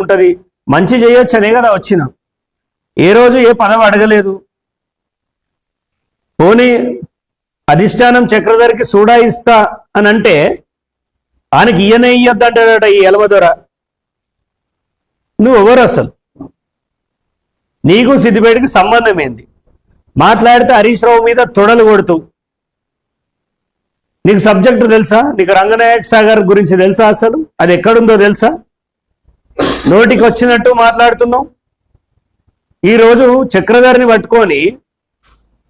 ఉంటుంది మంచి చేయొచ్చు అనే కదా వచ్చిన. ఏ రోజు ఏ పదవి అడగలేదు. పోనీ అధిష్టానం చక్రధరికి సూడా ఇస్తా అని అంటే ఆయనకి ఈయన ఇయ్యొద్దు అంటాడట ఈ ఎలవదొర నువ్వు ఎవరు అసలు? నీకు సిద్దిపేటకి సంబంధం ఏంది? మాట్లాడితే హరీష్ రావు మీద తొడలు కొడుతూ. నీకు సబ్జెక్టు తెలుసా? నీకు రంగనాయక్ సాగర్ గురించి తెలుసా అసలు? అది ఎక్కడుందో తెలుసా? నోటికి వచ్చినట్టు మాట్లాడుతున్నాం ఈరోజు చక్రధారిని పట్టుకొని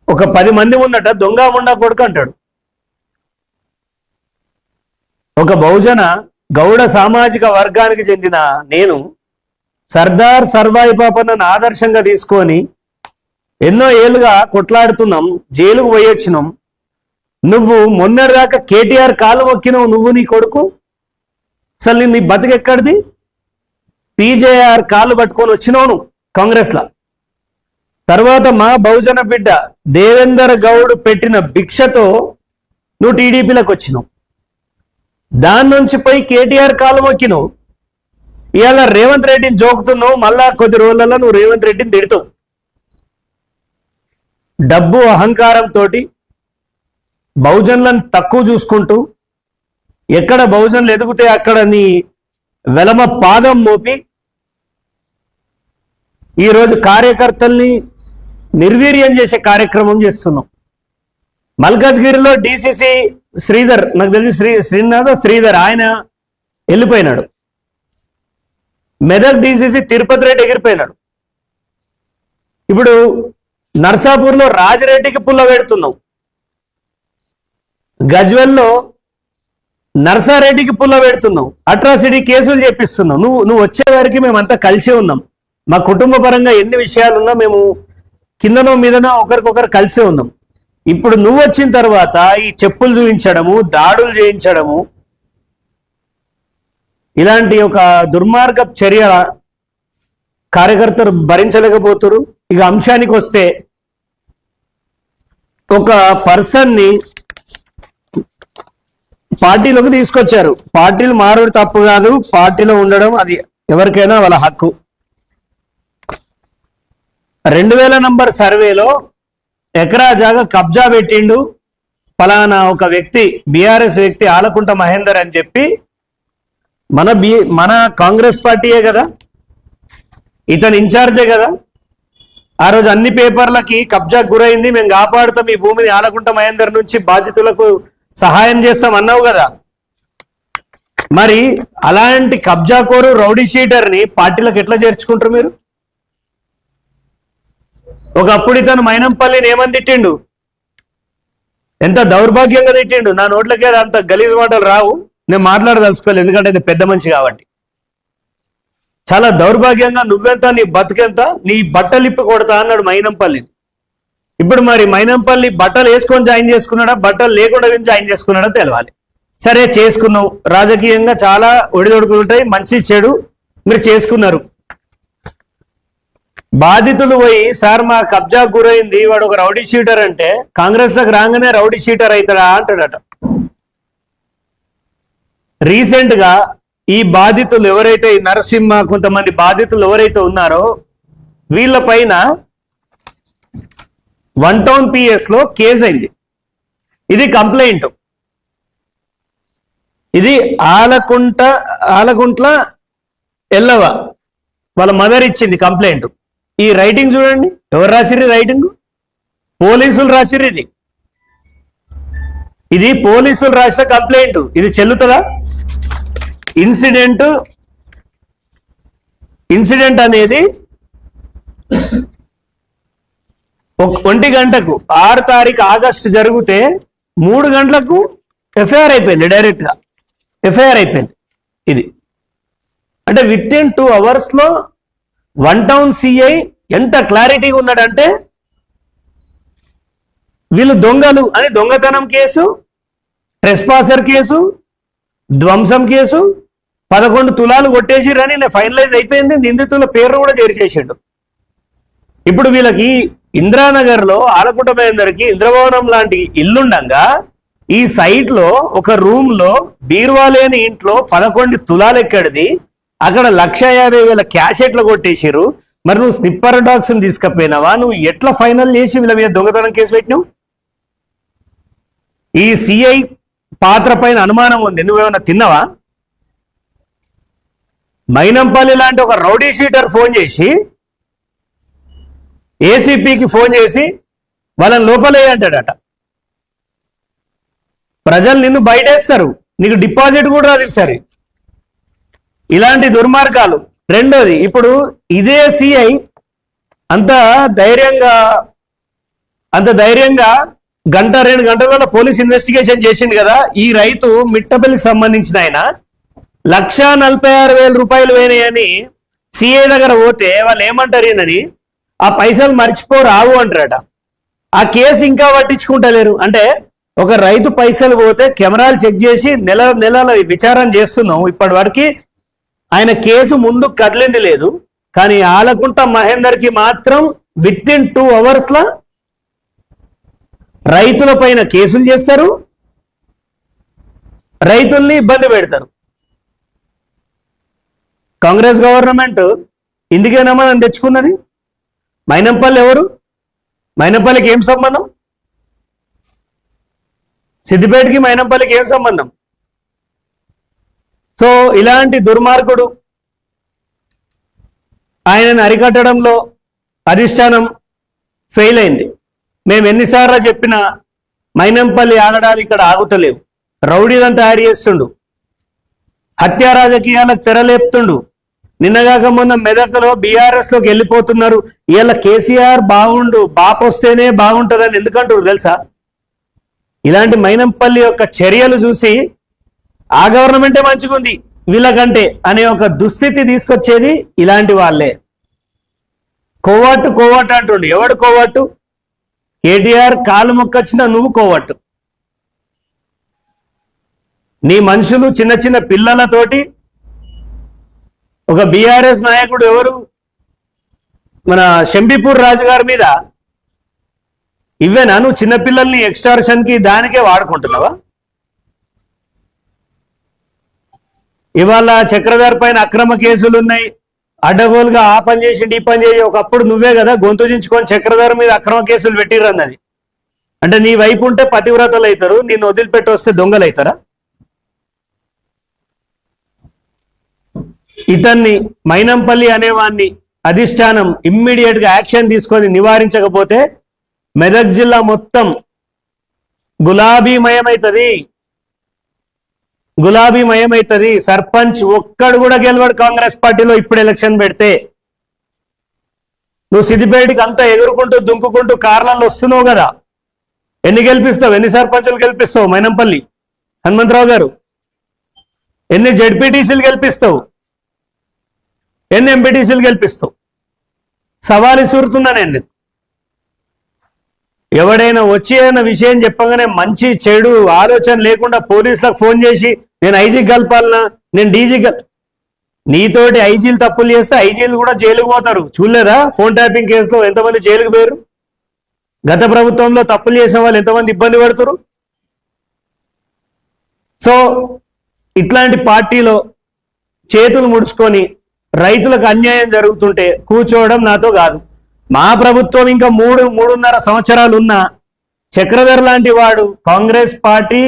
ఒక పది మంది ఉన్నట దొంగ ముండా కొడుకు అంటాడు. ఒక బహుజన గౌడ సామాజిక వర్గానికి చెందిన నేను సర్దార్ సర్వాయి పాపన్నను ఆదర్శంగా తీసుకొని ఎన్నో ఏళ్ళుగా కొట్లాడుతున్నాం జైలుకు పోయొచ్చినాం నువ్వు మొన్నటిదాకా కేటీఆర్ కాలు మొక్కినావు నువ్వు నీ కొడుకు? అసలు నీ- నీ బతుకెక్కడిది? పీజేఆర్ కాలు పట్టుకొని వచ్చినావు నువ్వు కాంగ్రెస్లో. తర్వాత మా బహుజన బిడ్డ దేవేందర్ గౌడ్ పెట్టిన భిక్షతో నువ్వు టీడీపీలకు వచ్చినావు. దాని నుంచి పోయి కేటీఆర్ కాలు మొక్కినావు. ఇవాళ రేవంత్ రెడ్డిని జోకుతున్నావు మళ్ళా కొద్ది రోజులలో నువ్వు రేవంత్ రెడ్డిని తిడతావు. డబ్బు అహంకారంతో బహుజన్లను తక్కువ చూసుకుంటూ ఎక్కడ బహుజన్లు ఎదుగుతే అక్కడ నీ వెలమ పాదం మోపి ఈరోజు కార్యకర్తల్ని నిర్వీర్యం చేసే కార్యక్రమం చేస్తున్నాం. మల్కాజ్గిరిలో డిసిసి శ్రీధర్ నాకు తెలిసి శ్రీ శ్రీనాథ్ శ్రీధర్ ఆయన వెళ్ళిపోయినాడు. మెదక్ డిసిసి తిరుపతి రెడ్డి ఎగిరిపోయినాడు. ఇప్పుడు నర్సాపూర్లో రాజరెడ్డికి పుల్ల పెడుతున్నాం. గజ్వెల్లో నర్సారెడ్డికి పుల్ల పెడుతున్నాం. అట్రాసిటీ కేసులు చేపిస్తున్నావు నువ్వు నువ్వు వచ్చేవారికి మేమంతా కలిసే ఉన్నాం. మా కుటుంబ పరంగా ఎన్ని విషయాలున్నా మేము కిందనో మీదనో ఒకరికొకరు కలిసే ఉన్నాం. ఇప్పుడు నువ్వు వచ్చిన తర్వాత ఈ చెప్పులు చూపించడము దాడులు చేయించడము ఇలాంటి ఒక దుర్మార్గ చర్య కార్యకర్తలు భరించలేకపోతున్నారు ఇక అంశానికి వస్తే ఒక పర్సన్ని పార్టీలోకి తీసుకొచ్చారు. పార్టీలు మారడు తప్పు కాదు. పార్టీలో ఉండడం అది ఎవరికైనా వాళ్ళ హక్కు. రెండు వేల నంబర్ సర్వేలో ఎకరా జాగా కబ్జా పెట్టిండు. ఫలానా ఒక వ్యక్తి బీఆర్ఎస్ వ్యక్తి ఆలకుంట మహేందర్ అని చెప్పి మన బి మన కాంగ్రెస్ పార్టీయే కదా? ఇతను ఇన్ఛార్జే కదా? ఆ రోజు అన్ని పేపర్లకి కబ్జా గురైంది మేము కాపాడుతాం ఈ భూమిని ఆలకుంట మహేందర్ నుంచి బాధితులకు సహాయం చేస్తాం అన్నావు కదా? మరి అలాంటి కబ్జా కోరు రౌడీ షీటర్ని పార్టీలకు ఎట్లా చేర్చుకుంటారు మీరు? ఒకప్పుడు ఇతను మైనంపల్లిని ఏమని తిట్టిండు? ఎంత దౌర్భాగ్యంగా తిట్టిండు? నా నోట్లకే అంత గలీజ్ మాటలు రావు. నేను మాట్లాడదలుచుకోలేదు. ఎందుకంటే ఇది పెద్ద మనిషి కాబట్టి. చాలా దౌర్భాగ్యంగా నువ్వెంత నీ బతుకెంత నీ బట్టలు ఇప్పి కొడతా అన్నాడు మైనంపల్లిని ఇప్పుడు మరి మైనంపల్లి బట్టలు వేసుకొని జాయిన్ చేసుకున్నాడా? బట్టలు లేకుండా జాయిన్ చేసుకున్నాడా తెలవాలి. సరే చేసుకున్నావు. రాజకీయంగా చాలా ఒడిదొడుకులు ఉంటాయి. మంచి చెడు మీరు చేసుకున్నారు. బాధితులు పోయి సార్ మా కబ్జా గురైంది వాడు ఒక రౌడీ షీటర్ అంటే కాంగ్రెస్లకు రాగానే రౌడీ షీటర్ అవుతాడా? అంటాడట. రీసెంట్గా ఈ బాధితులు ఎవరైతే ఈ నరసింహ కొంతమంది బాధితులు ఎవరైతే ఉన్నారో వీళ్ళ పైన వన్ టౌన్ పిఎస్లో కేసు అయింది. ఇది కంప్లైంట్. ఇది ఆలకుంట ఆలకుంట్ల ఎల్లవ వాళ్ళ మదర్ ఇచ్చింది కంప్లైంట్. ఈ రైటింగ్ చూడండి. ఎవరు రాసిర్రు రైటింగ్? పోలీసులు రాసిర్రు ఇది. ఇది పోలీసులు రాసిన కంప్లైంట్. ఇది చెల్లుతుందా? ఇన్సిడెంట్ ఇన్సిడెంట్ అనేది ఒక- ఒంటి గంటకు ఆరు తారీఖు ఆగస్టు జరిగితే మూడు గంటలకు ఎఫ్ఐఆర్ అయిపోయింది డైరెక్ట్గా ఎఫ్ఐఆర్ అయిపోయింది. ఇది. అంటే విత్ ఇన్ టూ అవర్స్లో వన్ టౌన్ సిఐ ఎంత క్లారిటీగా ఉన్నాడంటే వీళ్ళు దొంగలు అని దొంగతనం కేసు ట్రెస్పాసర్ కేసు ధ్వంసం కేసు పదకొండు తులాలు కొట్టేసిరని నేను ఫైనలైజ్ అయిపోయింది నిందితుల పేరు కూడా చేరిచేసిండు ఇప్పుడు వీళ్ళకి ఇందిరానగర్లో లో ఆలకుంట ఇంద్రభవనం లాంటి ఇల్లుండగా ఈ సైట్లో ఒక రూమ్లో బీరువా లేని ఇంట్లో పదకొండు తులాలు ఎక్కడిది అక్కడ లక్ష యాభై వేల క్యాష్ ఎట్లా కొట్టేసిరు మరి నువ్వు స్నిప్పర్ డాగ్స్ తీసుకపోయినావా? నువ్వు ఎట్లా ఫైనల్ చేసి వీళ్ళ మీద దొంగతనం కేసు పెట్టినావు? ఈ సిఐ పాత్ర పైన అనుమానం ఉంది. నువ్వేమైనా తిన్నావా? మైనంపల్లి లాంటి ఒక రౌడీ షీటర్ ఫోన్ చేసి ఏసీపీకి ఫోన్ చేసి వాళ్ళని లోపలే అంటాడట. ప్రజలు నిన్ను బయటేస్తారు. నీకు డిపాజిట్ కూడా రాదు సరే ఇలాంటి దుర్మార్గాలు. రెండోది ఇప్పుడు ఇదే సిఐ అంత ధైర్యంగా అంత ధైర్యంగా గంట రెండు గంటల పోలీస్ ఇన్వెస్టిగేషన్ చేసింది కదా ఈ రైతు మిట్టపల్లికి సంబంధించిన ఆయన. లక్ష నలభై ఆరు వేల రూపాయలు పోయినాయని సిఐ దగ్గర పోతే వాళ్ళు ఏమంటారు ఈయనని ఆ పైసలు మర్చిపో రావు అంటారట. ఆ కేసు ఇంకా పట్టించుకుంటలేరు. అంటే ఒక రైతు పైసలు పోతే కెమెరాలు చెక్ చేసి నెల నెలల విచారం చేస్తున్నాం ఇప్పటి వరకు. ఆయన కేసు ముందు కదిలింది లేదు కానీ ఆలకుంట మహేందర్కి మాత్రం విత్ ఇన్ టూ అవర్స్ లా రైతుల పైన కేసులు చేస్తారు రైతుల్ని ఇబ్బంది పెడతారు. కాంగ్రెస్ గవర్నమెంట్ ఇందుకేనమ్మా నన్ను తెచ్చుకున్నది? మైనంపల్లి ఎవరు? మైనంపల్లికి ఏం సంబంధం? సిద్దిపేటకి మైనంపల్లికి ఏం సంబంధం? సో ఇలాంటి దుర్మార్గుడు ఆయనను అరికట్టడంలో అధిష్టానం ఫెయిల్ అయింది. మేము ఎన్నిసార్లు చెప్పినా మైనంపల్లి ఆడడానికి ఇక్కడ ఆగుతలేవు. రౌడీలను తయారు చేస్తుండు. హత్యా రాజకీయాలకు తెరలేపుతుండు. నిన్నగాక మొన్న మెదక్లో బీఆర్ఎస్లోకి వెళ్ళిపోతున్నారు. ఇలా కేసీఆర్ బాగుండు బాప్ వస్తేనే బాగుంటుందని ఎందుకంటారు తెలుసా? ఇలాంటి మైనంపల్లి యొక్క చర్యలు చూసి ఆ గవర్నమెంటే మంచిగుంది. వీళ్ళకంటే అనే ఒక దుస్థితి తీసుకొచ్చేది ఇలాంటి వాళ్ళే. కోవాటు కోవాటు అంటుండు. ఎవడు కోవాటు కేటీఆర్ కాలు మొక్కొచ్చినా నువ్వు కోవట్టు. నీ మనుషులు చిన్న చిన్న పిల్లలతోటి ఒక బీఆర్ఎస్ నాయకుడు ఎవరు? మన షంబిపూర్ రాజు గారి మీద ఇవేనా నువ్వు చిన్నపిల్లల్ని ఎక్స్టార్షన్కి దానికే వాడుకుంటున్నావా? ఇవాళ చక్రధర్ పైన అక్రమ కేసులు ఉన్నాయి. అడ్డగోలుగా ఆ పని చేసి ఈ పని చేసి ఒకప్పుడు నువ్వే కదా గొంతు దించుకొని చక్రధర్ మీద అక్రమ కేసులు పెట్టిరన్నది అంటే నీ వైపు ఉంటే పతివ్రతలు అవుతారు నిన్ను వదిలిపెట్టి వస్తే దొంగలు అవుతారా? ఇతన్ని మైనంపల్లి అనేవాన్ని అధిష్టానం ఇమ్మీడియట్గా యాక్షన్ తీసుకొని నివారించకపోతే మెదక్ జిల్లా మొత్తం గులాబీమయమవుతుంది. గులాబీమయమవుతుంది సర్పంచ్ ఒక్కడు కూడా గెలవడు కాంగ్రెస్ పార్టీలో ఇప్పుడు ఎలక్షన్ పెడితే. నువ్వు సిద్దిపేటకి అంతా ఎగురుకుంటూ దుంకుకుంటూ కార్లలో వస్తున్నావు కదా. ఎన్ని గెలిపిస్తావు? ఎన్ని సర్పంచులు గెలిపిస్తావు? మైనంపల్లి. హనుమంతరావు గారు. ఎన్ని జడ్పీటీసీలు గెలిపిస్తావు? ఎన్ని ఎంపీటీసీలు గెలిపిస్తావు? సవాలు ఇసురుతున్నా నేను. ఎవడైనా వచ్చి అన్న విషయం చెప్పగానే మంచి చెడు ఆలోచన లేకుండా పోలీసులకు ఫోన్ చేసి నేను ఐజీ కలపాలనా నేను డీజీ నీతోటి ఐజీలు తప్పులు చేస్తే ఐజీలు కూడా జైలుకు పోతారు. చూడలేదా? ఫోన్ ట్యాపింగ్ కేసులో ఎంతమంది జైలుకు పోయారు? గత ప్రభుత్వంలో తప్పులు చేసిన వాళ్ళు ఎంతమంది ఇబ్బంది పడుతారు సో ఇట్లాంటి పార్టీలో చేతులు ముడుచుకొని రైతులకు అన్యాయం జరుగుతుంటే కూర్చోవడం నాతో కాదు. మా ప్రభుత్వం ఇంకా మూడు మూడున్నర సంవత్సరాలు ఉన్న చక్రధర్ లాంటి వాడు కాంగ్రెస్ పార్టీ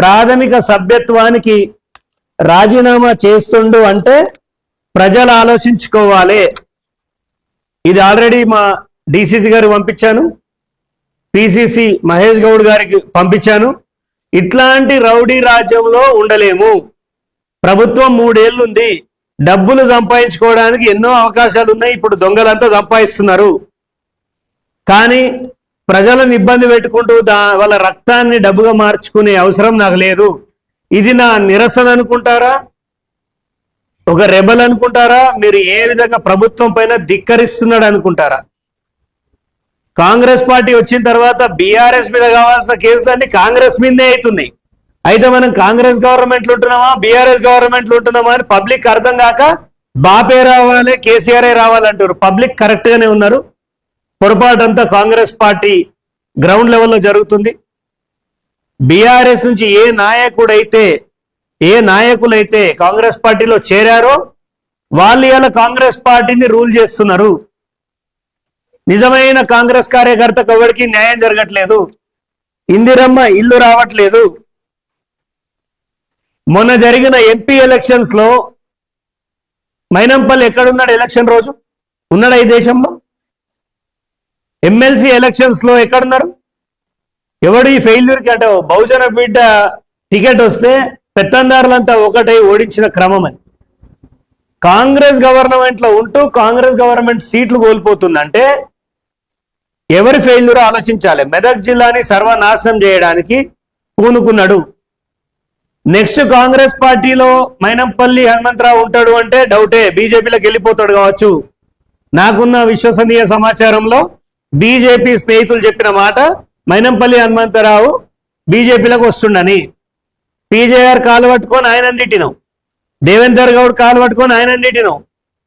ప్రాథమిక సభ్యత్వానికి రాజీనామా చేస్తుండు అంటే ప్రజలు ఆలోచించుకోవాలి. ఇది ఆల్రెడీ మా డిసిసి గారు పంపించాను. పిసిసి మహేష్ గౌడ్ గారికి పంపించాను. ఇట్లాంటి రౌడీ రాజ్యంలో ఉండలేము. ప్రభుత్వం మూడేళ్ళుంది డబ్బులు సంపాదించుకోవడానికి ఎన్నో అవకాశాలు ఉన్నాయి ఇప్పుడు దొంగలంతా సంపాదిస్తున్నారు. కానీ ప్రజలను ఇబ్బంది పెట్టుకుంటూ దా వాళ్ళ రక్తాన్ని డబ్బుగా మార్చుకునే అవసరం నాకు లేదు. ఇది నా నిరసన అనుకుంటారా? ఒక రెబల్ అనుకుంటారా? మీరు ఏ విధంగా ప్రభుత్వం పైన ధిక్కరిస్తున్నాడు అనుకుంటారా? కాంగ్రెస్ పార్టీ వచ్చిన తర్వాత బీఆర్ఎస్ మీద కావాల్సిన కేసులన్నీ కాంగ్రెస్ మీదే అవుతున్నాయి. అయితే మనం కాంగ్రెస్ గవర్నమెంట్లో ఉంటున్నామా? బీఆర్ఎస్ గవర్నమెంట్లో ఉంటున్నామా అని పబ్లిక్ అర్థం కాక బాపే రావాలి కేసీఆర్ఏ రావాలంటారు పబ్లిక్ కరెక్ట్ గానే ఉన్నారు. పొరపాటు అంతా కాంగ్రెస్ పార్టీ గ్రౌండ్ లెవెల్లో జరుగుతుంది. బీఆర్ఎస్ నుంచి ఏ నాయకుడైతే ఏ నాయకులైతే కాంగ్రెస్ పార్టీలో చేరారో వాళ్ళు ఇలా కాంగ్రెస్ పార్టీని రూల్ చేస్తున్నారు. నిజమైన కాంగ్రెస్ కార్యకర్తకు ఎవరికి న్యాయం జరగట్లేదు. ఇందిరమ్మ ఇల్లు రావట్లేదు. మొన్న జరిగిన ఎంపీ ఎలక్షన్స్లో మైనంపల్లి ఎక్కడున్నాడు ఎలక్షన్ రోజు? ఉన్నాడా ఈ దేశంలో? ఎమ్మెల్సీ ఎలక్షన్స్లో ఎక్కడున్నారు? ఎవడు ఈ ఫెయిల్యూర్కి అంటే బహుజన బిడ్డ టికెట్ వస్తే పెత్తందారులంతా ఒకటై ఓడించిన క్రమం అది. కాంగ్రెస్ గవర్నమెంట్లో ఉంటూ కాంగ్రెస్ గవర్నమెంట్ సీట్లు కోల్పోతుందంటే ఎవరి ఫెయిల్యూర్ ఆలోచించాలి? మెదక్ జిల్లాని సర్వనాశనం చేయడానికి పూనుకున్నాడు. నెక్స్ట్ కాంగ్రెస్ పార్టీలో మైనంపల్లి హనుమంతరావు ఉంటాడు అంటే డౌటే బీజేపీలోకి వెళ్ళిపోతాడు కావచ్చు. నాకున్న విశ్వసనీయ సమాచారంలో బీజేపీ స్నేహితులు చెప్పిన మాట మైనంపల్లి హనుమంతరావు బీజేపీలకు వస్తుండని. పీజేఆర్ కాలు పట్టుకొని ఆయన తిట్టినాం దేవేందర్ గౌడ్ కాలు పట్టుకొని ఆయన తిట్టినాం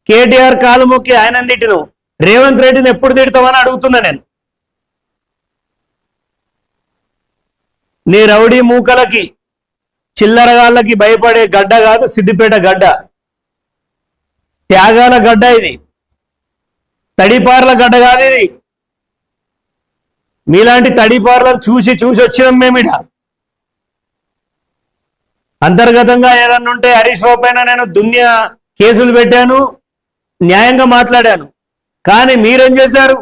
కేటీఆర్ కాలు మొక్కి ఆయన తిట్టినాం రేవంత్ రెడ్డిని ఎప్పుడు తిడతామని అడుగుతున్నా నేను. నీ రౌడీ మూకలకి చిల్లరగాళ్ళకి భయపడే గడ్డ కాదు సిద్దిపేట గడ్డ. త్యాగాల గడ్డ ఇది. తడిపార్ల గడ్డ కాదు ఇది. మీలాంటి తడిపార్లను చూసి చూసి వచ్చినాం మేమిట అంతర్గతంగా ఏదన్నా ఉంటే హరీష్ రావు పైన నేను దున్యా కేసులు పెట్టాను న్యాయంగా మాట్లాడాను. కానీ మీరేం చేశారు?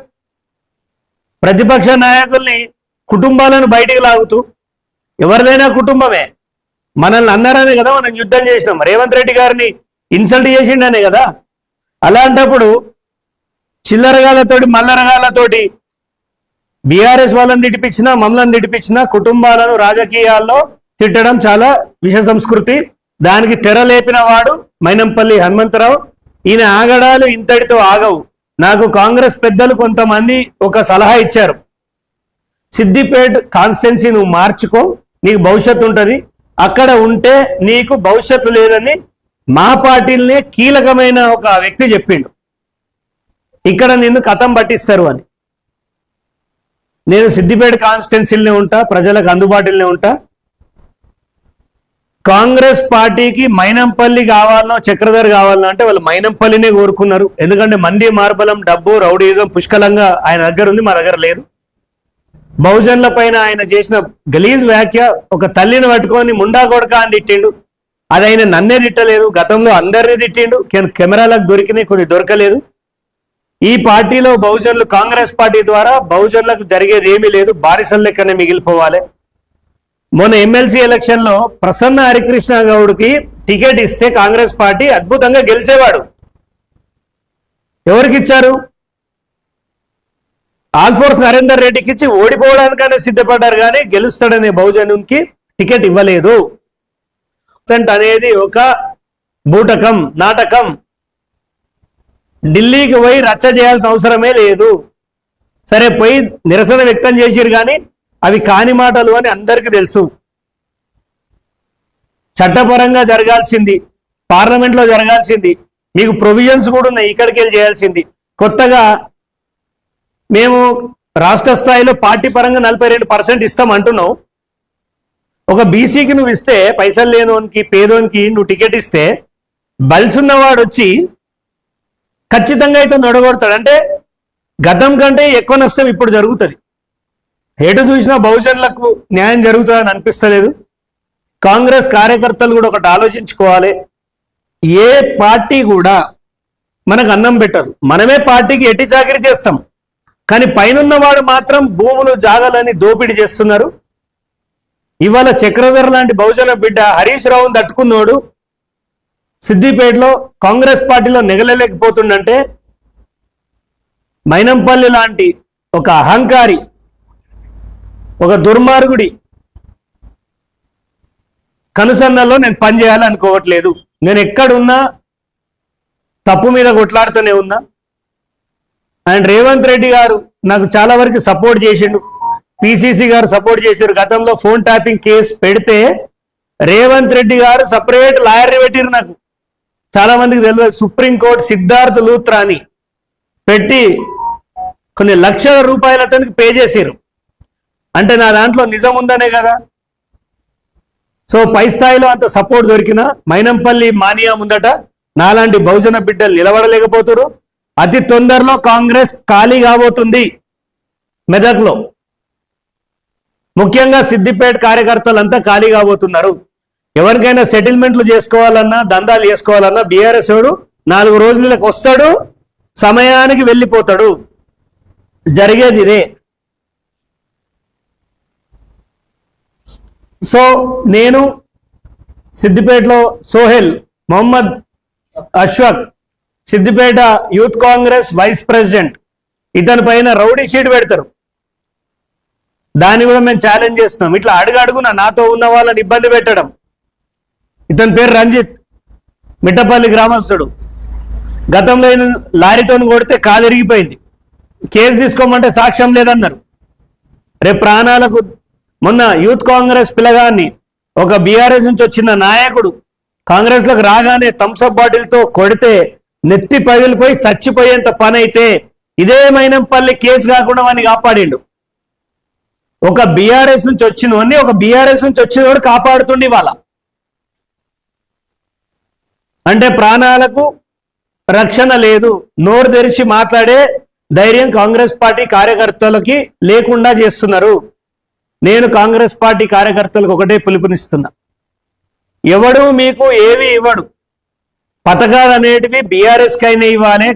ప్రతిపక్ష నాయకుల్ని కుటుంబాలను బయటికి లాగుతూ ఎవరిదైనా కుటుంబమే. మనల్ని అన్నారనే కదా మనం యుద్ధం చేసినాం. రేవంత్ రెడ్డి గారిని ఇన్సల్ట్ చేసిండనే కదా. అలాంటప్పుడు చిల్లరగాలతోటి మల్లరగాలతోటి బీఆర్ఎస్ వాళ్ళని తిట్టిపించినా మమ్మల్ని తిట్టిపించినా కుటుంబాలను రాజకీయాల్లో తిట్టడం చాలా విష సంస్కృతి. దానికి తెరలేపిన వాడు మైనంపల్లి హనుమంతరావు. ఈయన ఆగడాలు ఇంతటితో ఆగవు. నాకు కాంగ్రెస్ పెద్దలు కొంతమంది ఒక సలహా ఇచ్చారు. సిద్దిపేట్ కాన్స్టెన్సీ నువ్వు మార్చుకో నీకు భవిష్యత్తు ఉంటుంది. అక్కడ ఉంటే నీకు భవిష్యత్తు లేదని మా పార్టీలనే కీలకమైన ఒక వ్యక్తి చెప్పిండు. ఇక్కడ నిన్ను కథం పట్టిస్తారు అని. నేను సిద్దిపేట కాన్స్టిట్యున్సీలోనే ఉంటా ప్రజలకు అందుబాటులోనే ఉంటా. కాంగ్రెస్ పార్టీకి మైనంపల్లి కావాలనో చక్రధర్ కావాలనో అంటే వాళ్ళు మైనంపల్లినే కోరుకున్నారు. ఎందుకంటే మంది మార్బలం డబ్బు రౌడీజం పుష్కలంగా ఆయన దగ్గర ఉంది మా దగ్గర లేదు బహుజన్ల పైన ఆయన చేసిన గలీజ్ వ్యాఖ్య ఒక తల్లిని పట్టుకొని ముండా కొడక అని తిట్టిండు. అది ఆయన నన్నే తిట్టలేదు గతంలో అందరినీ తిట్టిండు. కెమెరాలకు దొరికినాయి కొన్ని దొరకలేదు. ఈ పార్టీలో బహుజనులు కాంగ్రెస్ పార్టీ ద్వారా బహుజనులకు జరిగేది ఏమీ లేదు బారిసల లెక్కనే మిగిలిపోవాలి. మొన్న ఎమ్మెల్సీ ఎలక్షన్లో ప్రసన్న హరికృష్ణ గౌడ్కి టికెట్ ఇస్తే కాంగ్రెస్ పార్టీ అద్భుతంగా గెలిచేవాడు. ఎవరికి ఇచ్చారు ఆల్ఫోర్స్ నరేందర్ రెడ్డికి ఇచ్చి ఓడిపోవడానికనే సిద్ధపడ్డారు కానీ గెలుస్తాడనే బహుజనునికి టికెట్ ఇవ్వలేదు. అనేది ఒక బూటకం నాటకం. ఢిల్లీకి పోయి రచ్చ చేయాల్సిన అవసరమే లేదు. సరే పోయి నిరసన వ్యక్తం చేసిరు కానీ అవి కాని మాటలు అని అందరికీ తెలుసు. చట్టపరంగా జరగాల్సింది పార్లమెంట్లో జరగాల్సింది మీకు ప్రొవిజన్స్ కూడా ఉన్నాయి ఇక్కడికి వెళ్ళి చేయాల్సింది. కొత్తగా మేము రాష్ట్ర స్థాయిలో పార్టీ పరంగా నలభై రెండు పర్సెంట్ ఇస్తాం అంటున్నావు ఒక బీసీకి నువ్వు ఇస్తే పైసలు లేనోనికి పేదోనికి నువ్వు టికెట్ ఇస్తే బలిసున్నవాడు వచ్చి ఖచ్చితంగా అయితే నడగొడతాడు. అంటే గతం కంటే ఎక్కువ నష్టం ఇప్పుడు జరుగుతుంది. ఎటు చూసినా బహుజనులకు న్యాయం జరుగుతుందని అనిపిస్తలేదు. కాంగ్రెస్ కార్యకర్తలు కూడా ఒకటి ఆలోచించుకోవాలి. ఏ పార్టీ కూడా మనకు అన్నం పెట్టదు. మనమే పార్టీకి ఎట్టి చాకరీ చేస్తాం. కానీ పైనున్న వాడు మాత్రం భూములు జాగాలని దోపిడీ చేస్తున్నారు. ఇవాళ చక్రధర్ లాంటి బహుజన బిడ్డ హరీష్ రావుని తట్టుకున్నాడు సిద్దిపేటలో కాంగ్రెస్ పార్టీలో నెగలలేకపోతుండంటే మైనంపల్లి లాంటి ఒక అహంకారి ఒక దుర్మార్గుడి కనుసన్నల్లో నేను పనిచేయాలనుకోవట్లేదు నేను ఎక్కడున్నా తప్పు మీద కొట్లాడుతూనే ఉన్నా. అండ్ రేవంత్ రెడ్డి గారు నాకు చాలా వరకు సపోర్ట్ చేసిండు. పిసిసి గారు సపోర్ట్ చేశారు గతంలో ఫోన్ ట్యాపింగ్ కేసు పెడితే రేవంత్ రెడ్డి గారు సపరేట్ లాయర్ని పెట్టిరు నాకు. చాలా మందికి తెలియదు. సుప్రీంకోర్టు సిద్ధార్థ్ లూత్రాని పెట్టి కొన్ని లక్షల రూపాయల అతనికి పే చేశారు అంటే నా దాంట్లో నిజం ఉందనే కదా? సో పై స్థాయిలో అంత సపోర్ట్ దొరికిన మైనంపల్లి మానియా ముందట నాలాంటి బహుజన బిడ్డలు నిలబడలేకపోతారు. అతి తొందరలో కాంగ్రెస్ ఖాళీ కాబోతుంది మెదక్లో. ముఖ్యంగా సిద్దిపేట కార్యకర్తలంతా ఖాళీ కాబోతున్నారు. ఎవరికైనా సెటిల్మెంట్లు చేసుకోవాలన్నా దందాలు చేసుకోవాలన్నా బీఆర్ఎస్ వాడు నాలుగు రోజులకు వస్తాడు సమయానికి వెళ్ళిపోతాడు. జరిగేది ఇదే. సో నేను సిద్దిపేటలో Sohail Mohammed Ashwaq Siddipet youth Congress vice president ఇతని పైన రౌడీ షీట్ పెడతారు. దాన్ని కూడా మేము ఛాలెంజ్ చేస్తున్నాం. ఇట్లా అడుగడుగున నాతో ఉన్న వాళ్ళని ఇబ్బంది పెట్టడం. ఇతని పేరు రంజిత్. మిట్టపల్లి గ్రామస్తుడు. గతంలో ఈయన లారీతో కొడితే కాదిరిగిపోయింది కేసు తీసుకోమంటే సాక్ష్యం లేదన్నారు. రేపు ప్రాణాలకు మొన్న యూత్ కాంగ్రెస్ పిల్లగాన్ని ఒక బీఆర్ఎస్ నుంచి వచ్చిన నాయకుడు కాంగ్రెస్లోకి రాగానే థమ్స్అప్ బాటిల్తో కొడితే నెత్తి పగిలిపోయి చచ్చిపోయేంత పని అయితే ఇదే మైనంపల్లి కేసు కాకుండా వాడిని కాపాడిండు. ఒక బీఆర్ఎస్ నుంచి వచ్చినవన్నీ ఒక బీఆర్ఎస్ నుంచి వచ్చినవాడు కాపాడుతుండి వాళ్ళ అంటే ప్రాణాలకు రక్షణ లేదు. నోరు తెరిచి మాట్లాడే ధైర్యం కాంగ్రెస్ పార్టీ కార్యకర్తలకి లేకుండా చేస్తున్నారు. నేను కాంగ్రెస్ పార్టీ కార్యకర్తలకు ఒకటే పిలుపునిస్తున్నా. ఎవడు మీకు ఏవి ఇవ్వడు. పథకాలు అనేటివి బీఆర్ఎస్కైనా ఇవ్వాలి